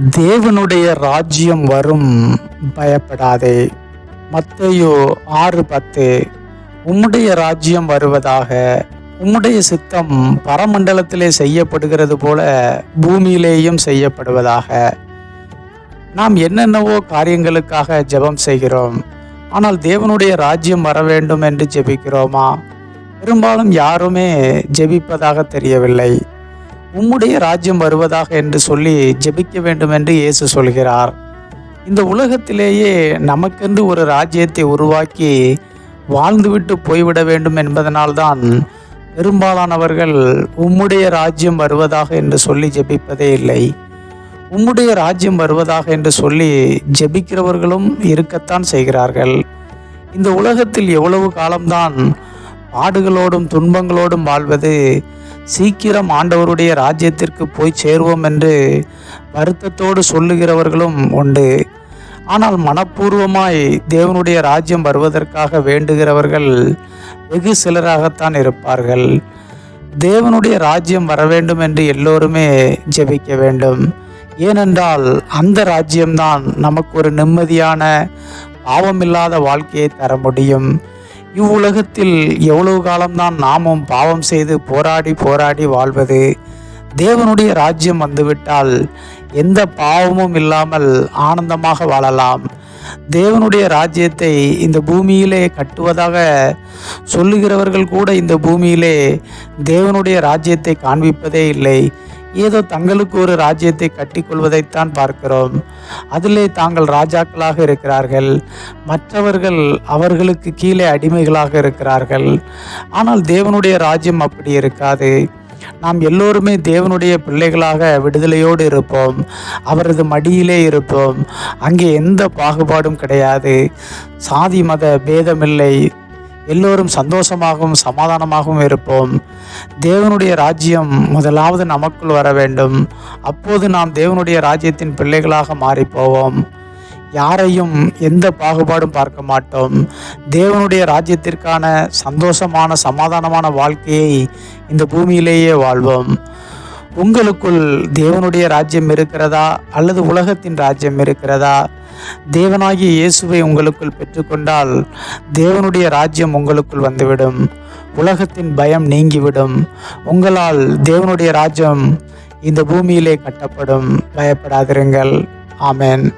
தேவனுடைய ராஜ்யம் வரும். பயப்படாதே. மத்தையோ ஆறு பத்து உம்முடைய ராஜ்யம் வருவதாக. உம்முடைய சித்தம் பரமண்டலத்திலே செய்யப்படுகிறது போல பூமியிலேயும் செய்யப்படுவதாக. நாம் என்னென்னவோ காரியங்களுக்காக ஜெபம் செய்கிறோம். ஆனால் தேவனுடைய ராஜ்யம் வர வேண்டும் என்று ஜெபிக்கிறோமா? பெரும்பாலும் யாருமே ஜெபிப்பதாக தெரியவில்லை. உம்முடைய ராஜ்யம் வருவதாக என்று சொல்லி ஜெபிக்க வேண்டும் என்று இயேசு சொல்கிறார். இந்த உலகத்திலேயே நமக்கென்று ஒரு ராஜ்யத்தை உருவாக்கி வாழ்ந்துவிட்டு போய்விட வேண்டும் என்பதனால்தான் பெரும்பாலானவர்கள் உம்முடைய ராஜ்யம் வருவதாக என்று சொல்லி ஜெபிப்பதே இல்லை. உம்முடைய ராஜ்யம் வருவதாக என்று சொல்லி ஜெபிக்கிறவர்களும் இருக்கத்தான் செய்கிறார்கள். இந்த உலகத்தில் எவ்வளவு காலம்தான் பாடுகளோடும் துன்பங்களோடும் வாழ்வது சீக்கிரம் ஆண்டவருடைய ராஜ்யத்திற்கு போய் சேருவோம் என்று வருத்தத்தோடு சொல்லுகிறவர்களும் உண்டு. ஆனால் மனப்பூர்வமாய் தேவனுடைய ராஜ்யம் வருவதற்காக வேண்டுகிறவர்கள் வெகு சிலராகத்தான் இருப்பார்கள். தேவனுடைய ராஜ்யம் வர வேண்டும் என்று எல்லோருமே ஜெபிக்க வேண்டும். ஏனென்றால் அந்த ராஜ்யம்தான் நமக்கு ஒரு நிம்மதியான பாவமில்லாத வாழ்க்கையை தர முடியும். இவ்வுலகத்தில் எவ்வளவு காலம்தான் நாமும் பாவம் செய்து போராடி போராடி வாழ்வது? தேவனுடைய ராஜ்யம் வந்துவிட்டால் எந்த பாவமும் இல்லாமல் ஆனந்தமாக வாழலாம். தேவனுடைய ராஜ்யத்தை இந்த பூமியிலே கட்டுவதாக சொல்லுகிறவர்கள் கூட இந்த பூமியிலே தேவனுடைய ராஜ்யத்தை காண்பிப்பதே இல்லை. ஏதோ தங்களுக்கு ஒரு ராஜ்யத்தை கட்டிக்கொள்வதைத்தான் பார்க்கிறோம். அதிலே தாங்கள் ராஜாக்களாக இருக்கிறார்கள். மற்றவர்கள் அவர்களுக்கு கீழே அடிமைகளாக இருக்கிறார்கள். ஆனால் தேவனுடைய ராஜ்யம் அப்படி இருக்காது. நாம் எல்லோருமே தேவனுடைய பிள்ளைகளாக விடுதலையோடு இருப்போம். அவரது மடியிலே இருப்போம். அங்கே எந்த பாகுபாடும் கிடையாது. சாதி மத பேதமில்லை. எல்லோரும் சந்தோஷமாகவும் சமாதானமாகவும் இருப்போம். தேவனுடைய ராஜ்யம் முதலாவது நமக்குள் வர வேண்டும். அப்போது நாம் தேவனுடைய ராஜ்யத்தின் பிள்ளைகளாக மாறிப் போவோம் யாரையும் எந்த பாகுபாடும் பார்க்க மாட்டோம். தேவனுடைய ராஜ்யத்திற்கான சந்தோஷமான சமாதானமான வாழ்க்கையை இந்த பூமியிலேயே வாழ்வோம். உங்களுக்குள் தேவனுடைய ராஜ்யம் இருக்கிறதா? அல்லது உலகத்தின் ராஜ்யம் இருக்கிறதா? தேவனாகிய இயேசுவை உங்களுக்குள் பெற்றுக்கொண்டால் தேவனுடைய ராஜ்யம் உங்களுக்குள் வந்துவிடும். உலகத்தின் பயம் நீங்கிவிடும். உங்களால் தேவனுடைய ராஜ்யம் இந்த பூமியிலே கட்டப்படும். பயப்படாதிருங்கள். ஆமேன்.